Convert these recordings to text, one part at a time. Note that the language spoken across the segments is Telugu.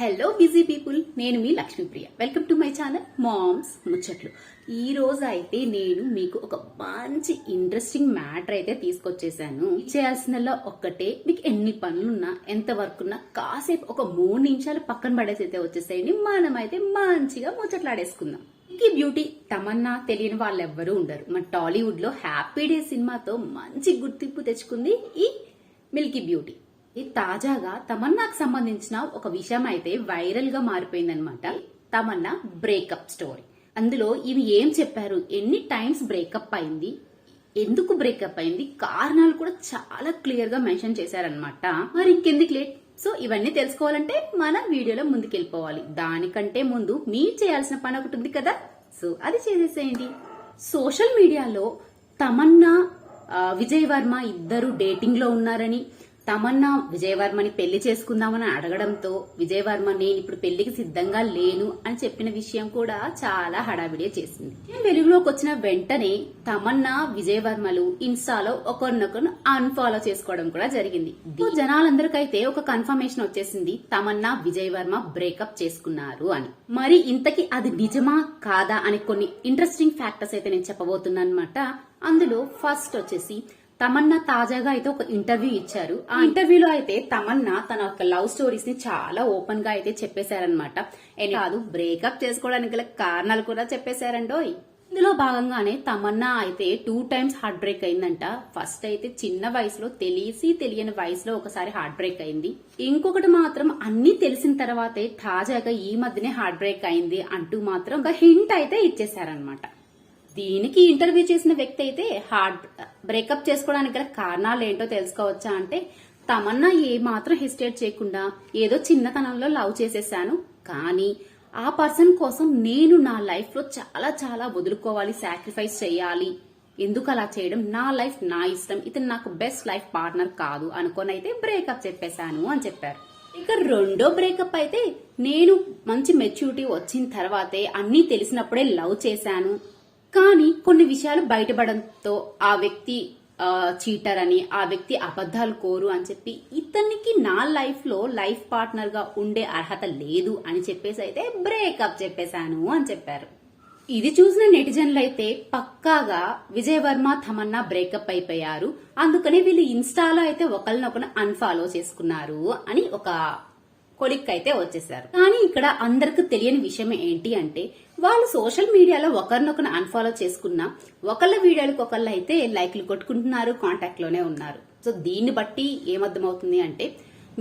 హలో బిజీ పీపుల్ నేను మీ Lakshmipriya. Welcome to my channel moms ముచ్చట్లు ఈ రోజు అయితే నేను మీకు ఒక మంచి ఇంట్రెస్టింగ్ మ్యాటర్ అయితే తీసుకొచ్చేసాను. చేయాల్సినలో ఒక్కటే. మీకు ఎన్ని పనులున్నా ఎంత వర్క్ ఉన్నా కాసేపు ఒక మూడు నిమిషాలు పక్కన పడేసి అయితే వచ్చేసేయండి. మనమైతే మంచిగా ముచ్చట్లాడేసుకుందాం. ఈ బ్యూటీ తమన్నా తెలియని వాళ్ళు ఎవ్వరూ ఉండరు. మన టాలీవుడ్లో హ్యాపీ డే సినిమాతో మంచి గుర్తింపు తెచ్చుకుంది ఈ మిల్కీ బ్యూటీ తాజాగా తమన్నాకు సంబంధించిన ఒక విషయం అయితే వైరల్గా మారిపోయిందనమాట తమన్నా బ్రేకప్ స్టోరీ అందులో ఇవి ఏం చెప్పారు? ఎన్ని టైమ్స్ బ్రేకప్ అయింది? ఎందుకు బ్రేకప్ అయింది? కారణాలు కూడా చాలా క్లియర్గా మెన్షన్ చేశారనమాట మరి ఇంకెందుకు లేట్ సో ఇవన్నీ తెలుసుకోవాలంటే మన వీడియోలో ముందుకెళ్ళిపోవాలి. దానికంటే ముందు మీరు చేయాల్సిన పని ఒకటి ఉంది కదా? సో అది చేసేసేయండి. సోషల్ మీడియాలో తమన్నా విజయ్ వర్మ ఇద్దరు డేటింగ్లో ఉన్నారని తమన్నా విజయవర్మని పెళ్ళి చేసుకుందామని అడగడంతో విజయవర్మ నేను ఇప్పుడు పెళ్ళికి సిద్ధంగా లేను అని చెప్పిన విషయం కూడా చాలా హడావిడిగా చేసింది. వెలుగులోకి వచ్చిన వెంటనే తమన్నా విజయవర్మలు ఇన్స్టాలో ఒకరినొకరు అన్ఫాలో చేసుకోవడం కూడా జరిగింది. జనాలందరికైతే ఒక కన్ఫర్మేషన్ వచ్చేసింది తమన్నా విజయవర్మ బ్రేకప్ చేసుకున్నారు అని. మరి ఇంతకి అది నిజమా కాదా అని కొన్ని ఇంట్రెస్టింగ్ ఫ్యాక్టర్స్ అయితే నేను చెప్పబోతున్నాను అనమాట అందులో ఫస్ట్ వచ్చేసి తమన్నా తాజాగా అయితే ఒక ఇంటర్వ్యూ ఇచ్చారు. ఆ ఇంటర్వ్యూలో అయితే తమన్నా తన యొక్క లవ్ స్టోరీస్ని చాలా ఓపెన్గా అయితే చెప్పేశారనమాట కాదు బ్రేకప్ చేసుకోవడానికి గల కారణాలు కూడా చెప్పేశారండోయ్. ఇందులో భాగంగానే తమన్నా అయితే టూ టైమ్స్ హార్ట్ బ్రేక్ అయిందంట. ఫస్ట్ అయితే చిన్న వయసులో తెలిసి తెలియని వయసులో ఒకసారి హార్ట్ బ్రేక్ అయింది. ఇంకొకటి మాత్రం అన్ని తెలిసిన తర్వాతే తాజాగా ఈ మధ్యనే హార్ట్ బ్రేక్ అయింది అంటూ మాత్రం ఒక హింట్ అయితే ఇచ్చేసారనమాట దీనికి ఇంటర్వ్యూ చేసిన వ్యక్తి అయితే హార్ట్ బ్రేకప్ చేసుకోవడానికి గల కారణాలు ఏంటో తెలుసుకోవచ్చా అంటే తమన్నా ఏ మాత్రం హెసిటేట్ చేయకుండా ఏదో చిన్నతనంలో లవ్ చేసేసాను. కానీ ఆ పర్సన్ కోసం నేను నా లైఫ్లో చాలా చాలా వదులుకోవాలి సాక్రిఫైస్ చేయాలి. ఎందుకు అలా చేయడం? నా లైఫ్ నా ఇష్టం. ఇతను నాకు బెస్ట్ లైఫ్ పార్ట్నర్ కాదు అనుకొని అయితే బ్రేకప్ చెప్పేశాను అని చెప్పారు. ఇక రెండో బ్రేకప్ అయితే నేను మంచి మెచ్యూరిటీ వచ్చిన తర్వాతే అన్నీ తెలిసినప్పుడే లవ్ చేశాను. కానీ కొన్ని విషయాలు బయటపడంతో ఆ వ్యక్తి చీటర్ అని ఆ వ్యక్తి అబద్ధాలు కోరు అని చెప్పి ఇతనికి నా లైఫ్లో లైఫ్ పార్ట్నర్గా ఉండే అర్హత లేదు అని చెప్పేసి అయితే బ్రేకప్ చెప్పేశాను అని చెప్పారు. ఇది చూసిన నెటిజన్లు అయితే పక్కాగా విజయవర్మ తమన్నా బ్రేకప్ అయిపోయారు. అందుకని వీళ్ళు ఇన్స్టాలో అయితే ఒకరినొకరు అన్ఫాలో చేసుకున్నారు అని ఒక కొలిక్ అయితే వచ్చేసారు కానీ ఇక్కడ అందరికి తెలియని విషయం ఏంటి అంటే వాళ్ళు సోషల్ మీడియాలో ఒకరినొకరు అన్ఫాలో చేసుకున్నా ఒకళ్ళ వీడియోలకు ఒకళ్ళు అయితే లైక్లు కొట్టుకుంటున్నారు కాంటాక్ట్లోనే ఉన్నారు. సో దీన్ని బట్టి ఏమర్థమవుతుంది అంటే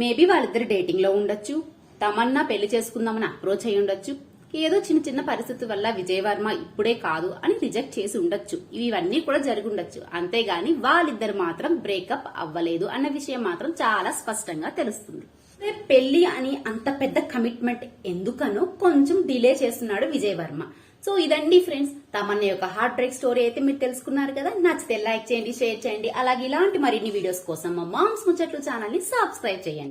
మేబీ వాళ్ళిద్దరు డేటింగ్లో ఉండొచ్చు తమన్నా పెళ్ళి చేసుకుందామని అప్రోచ్ అయి ఉండొచ్చు ఏదో చిన్న చిన్న పరిస్థితి వల్ల విజయవర్మ ఇప్పుడే కాదు అని రిజెక్ట్ చేసి ఉండొచ్చు. ఇవన్నీ కూడా జరిగి ఉండొచ్చు. అంతేగాని వాళ్ళిద్దరు మాత్రం బ్రేకప్ అవ్వలేదు అన్న విషయం మాత్రం చాలా స్పష్టంగా తెలుస్తుంది. పెళ్ళి అని అంత పెద్ద కమిట్మెంట్ ఎందుకనో కొంచెం డిలే చేస్తున్నాడు విజయ్ వర్మ సో ఇదండి ఫ్రెండ్స్ తమన్న యొక్క హార్ట్ బ్రేక్ స్టోరీ అయితే మీరు తెలుసుకున్నారు కదా. నచ్చితే లైక్ చేయండి షేర్ చేయండి. అలాగే ఇలాంటి మరిన్ని వీడియోస్ కోసం మా మామ్స్ ముచ్చట్లు ఛానల్ని సబ్స్క్రైబ్ చేయండి.